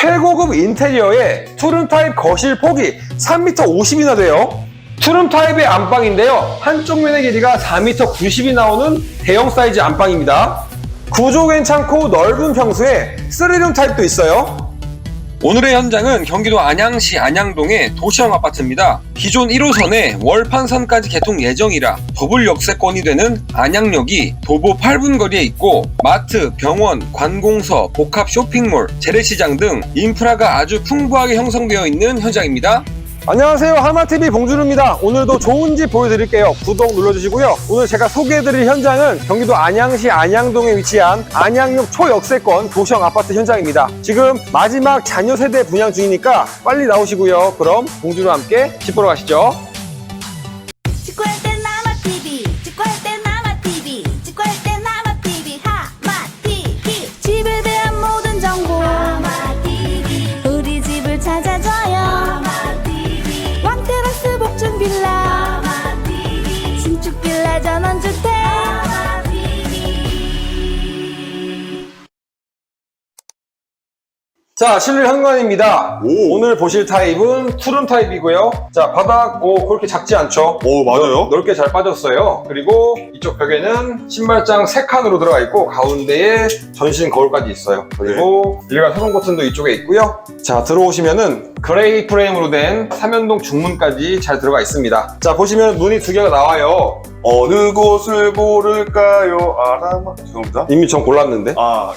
최고급 인테리어에 투룸 타입 거실 폭이 3m 50이나 돼요. 투룸 타입의 안방인데요. 한쪽 면의 길이가 4m 90이 나오는 대형 사이즈 안방입니다. 구조 괜찮고 넓은 평수에 3룸 타입도 있어요. 오늘의 현장은 경기도 안양시 안양동의 도시형 아파트입니다. 기존 1호선에 월판선까지 개통 예정이라 더블 역세권이 되는 안양역이 도보 8분 거리에 있고 마트, 병원, 관공서, 복합 쇼핑몰, 재래시장 등 인프라가 아주 풍부하게 형성되어 있는 현장입니다. 안녕하세요. 하마TV 봉준우입니다. 오늘도 좋은 집 보여드릴게요. 구독 눌러주시고요. 오늘 제가 소개해드릴 현장은 경기도 안양시 안양동에 위치한 안양역 초역세권 도시형 아파트 현장입니다. 지금 마지막 자녀 세대 분양 중이니까 빨리 나오시고요. 그럼 봉준우와 함께 집 보러 가시죠 자 실내 현관입니다 오. 오늘 보실 타입은 투룸 타입이고요 자 바닥 오 그렇게 작지 않죠 오, 맞아요. 넓, 게 잘 빠졌어요. 그리고 이쪽 벽에는 신발장 3칸으로 들어가 있고 가운데에 전신 거울까지 있어요. 그리고 일괄 소동 버튼도 이쪽에 있고요. 자 들어오시면은 그레이 프레임으로 된 삼연동 중문까지 잘 들어가 있습니다. 자 보시면 문이 두 개가 나와요. 어느 곳을 고를까요? 알아마. 죄송합니다. 이미 전 골랐는데. 아,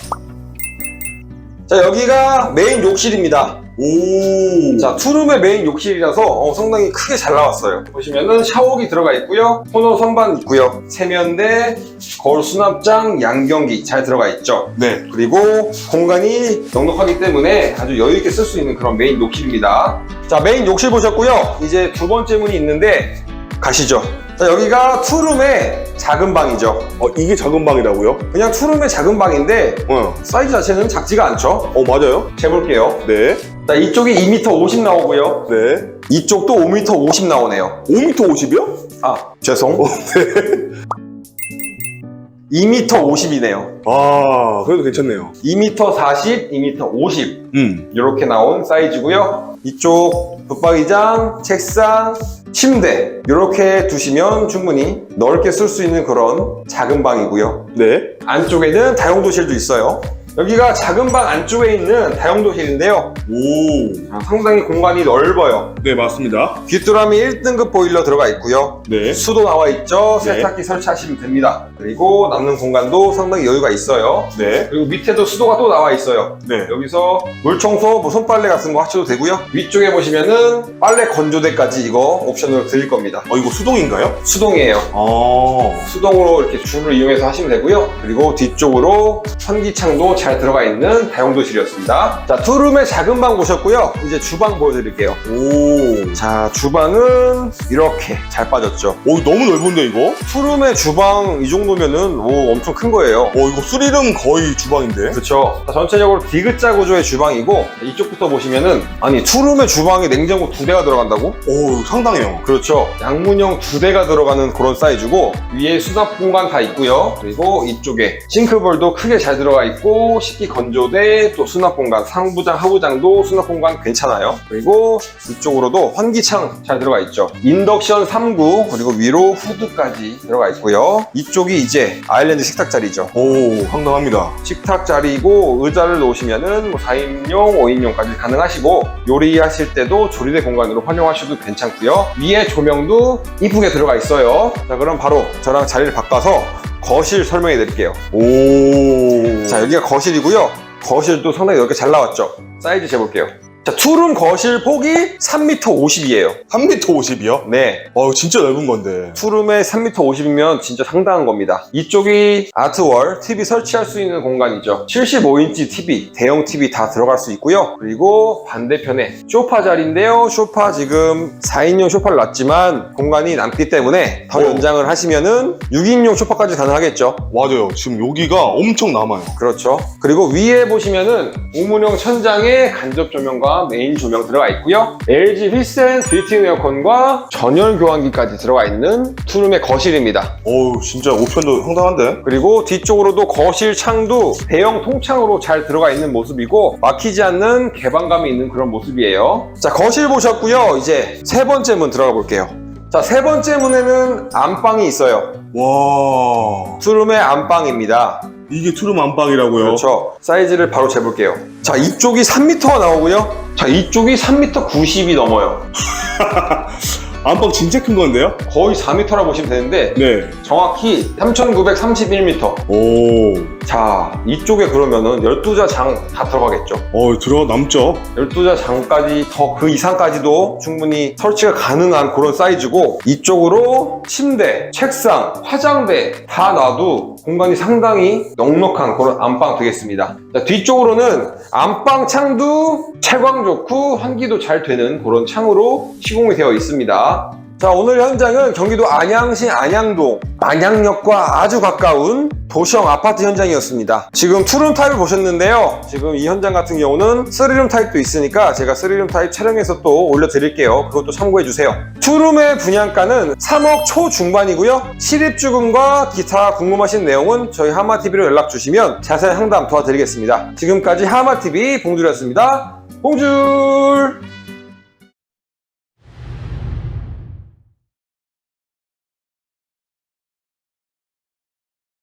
자 여기가 메인 욕실입니다. 오. 자 투룸의 메인 욕실이라서 어, 상당히 크게 잘 나왔어요. 보시면은 샤워기 들어가 있고요. 코너 선반 있고요. 세면대, 거울 수납장, 양경기 잘 들어가 있죠. 네. 그리고 공간이 넉넉하기 때문에 아주 여유 있게 쓸 수 있는 그런 메인 욕실입니다. 자, 메인 욕실 보셨고요. 이제 두 번째 문이 있는데 가시죠. 자, 여기가 투룸의 작은 방이죠. 어, 이게 작은 방이라고요? 그냥 투룸의 작은 방인데 어. 사이즈 자체는 작지가 않죠. 어, 맞아요. 재볼게요. 네. 자, 이쪽이 2m 50 나오고요. 네. 이쪽도 5m 50 나오네요. 5m 50이요? 아, 죄송. 어, 네. 2m 50이네요. 아, 그래도 괜찮네요. 2m 40, 2m 50. 음. 이렇게 나온 사이즈고요. 이쪽 붙박이장, 책상, 침대 이렇게 두시면 충분히 넓게 쓸 수 있는 그런 작은 방이고요. 네. 안쪽에는 다용도실도 있어요. 여기가 작은 방 안쪽에 있는 다용도실인데요. 오. 아, 상당히 공간이 넓어요. 네, 맞습니다. 귀뚜라미 1등급 보일러 들어가 있고요. 네. 수도 나와 있죠. 네. 세탁기 설치하시면 됩니다. 그리고 남는 공간도 상당히 여유가 있어요. 네. 그리고 밑에도 수도가 또 나와 있어요. 네. 여기서 물 청소, 뭐 손빨래 같은 거 하셔도 되고요. 위쪽에 보시면은 빨래 건조대까지 이거 옵션으로 드릴 겁니다. 어, 이거 수동인가요? 수동이에요. 아. 수동으로 이렇게 줄을 이용해서 하시면 되고요. 그리고 뒤쪽으로 환기창도 잘 들어가 있는 다용도실이었습니다. 자, 투룸의 작은 방 보셨고요. 이제 주방 보여드릴게요. 오. 자, 주방은 이렇게 잘 빠졌죠. 오, 너무 넓은데, 이거? 투룸의 주방 이 정도면은 오, 엄청 큰 거예요. 어, 이거 수리름 거의 주방인데? 그렇죠. 자, 전체적으로 D자 구조의 주방이고 이쪽부터 보시면은 아니 투룸의 주방에 냉장고 두 대가 들어간다고? 오, 상당해요. 그렇죠. 양문형 두 대가 들어가는 그런 사이즈고 위에 수납 공간 다 있고요. 그리고 이쪽에 싱크볼도 크게 잘 들어가 있고 식기 건조대 또 수납 공간 상부장 하부장도 수납 공간 괜찮아요. 그리고 이쪽으로도 환기창 잘 들어가 있죠. 인덕션 3구 그리고 위로 후드까지 들어가 있고요. 이쪽이 이제 아일랜드 식탁 자리죠. 오, 상당합니다. 식탁 자리고 의자를 놓으시면은 뭐 4인용, 5인용까지 가능하시고 요리하실 때도 조리대 공간으로 활용하셔도 괜찮고요. 위에 조명도 이쁘게 들어가 있어요. 자 그럼 바로 저랑 자리를 바꿔서 거실 설명해 드릴게요. 오. 자 여기가 거실이고요. 거실도 상당히 넓게 잘 나왔죠. 사이즈 재볼게요. 자 투룸 거실 폭이 3m 50이에요. 3m 50이요? 네. 어, 진짜 넓은 건데. 투룸에 3m 50이면 진짜 상당한 겁니다. 이쪽이 아트월 TV 설치할 수 있는 공간이죠. 75인치 TV, 대형 TV 다 들어갈 수 있고요. 그리고 반대편에 쇼파 자리인데요. 쇼파 지금 4인용 쇼파를 놨지만 공간이 남기 때문에 더 오. 연장을 하시면은 6인용 쇼파까지 가능하겠죠. 맞아요. 지금 여기가 엄청 남아요. 그렇죠. 그리고 위에 보시면은 우문형 천장에 간접 조명과 에어컨과 메인 조명 들어가 있고요. LG 휘센 빌트인 에어컨과 전열 교환기까지 들어가 있는 투룸의 거실입니다. 어우, 진짜 옵션도 상당한데? 그리고 뒤쪽으로도 거실 창도 대형 통창으로 잘 들어가 있는 모습이고 막히지 않는 개방감이 있는 그런 모습이에요. 자, 거실 보셨고요. 이제 세 번째 문 들어가 볼게요. 자, 세 번째 문에는 안방이 있어요. 와, 투룸의 안방입니다. 이게 투룸 안방이라고요? 그렇죠. 사이즈를 바로 재볼게요. 자, 이쪽이 3m가 나오고요. 자, 이쪽이 3m 90이 넘어요. 안방 진짜 큰 건데요? 거의 4m라 보시면 되는데 네. 정확히 3,931m. 오, 자, 이쪽에 그러면은 12자 장 다 들어가겠죠. 어, 들어 남죠? 12자 장까지 더 그 이상까지도 충분히 설치가 가능한 그런 사이즈고 이쪽으로 침대, 책상, 화장대 다 놔도 공간이 상당히 넉넉한 그런 안방 되겠습니다. 자, 뒤쪽으로는 안방 창도 채광 좋고 환기도 잘 되는 그런 창으로 시공이 되어 있습니다. 자, 오늘 현장은 경기도 안양시 안양동 안양역과 아주 가까운 도시형 아파트 현장이었습니다. 지금 투룸 타입을 보셨는데요. 지금 이 현장 같은 경우는 3룸 타입도 있으니까 제가 3룸 타입 촬영해서 또 올려드릴게요. 그것도 참고해주세요. 투룸의 분양가는 3억 초중반이고요. 실입주금과 기타 궁금하신 내용은 저희 하마TV로 연락 주시면 자세한 상담 도와드리겠습니다. 지금까지 하마TV 봉준이었습니다. 봉줄!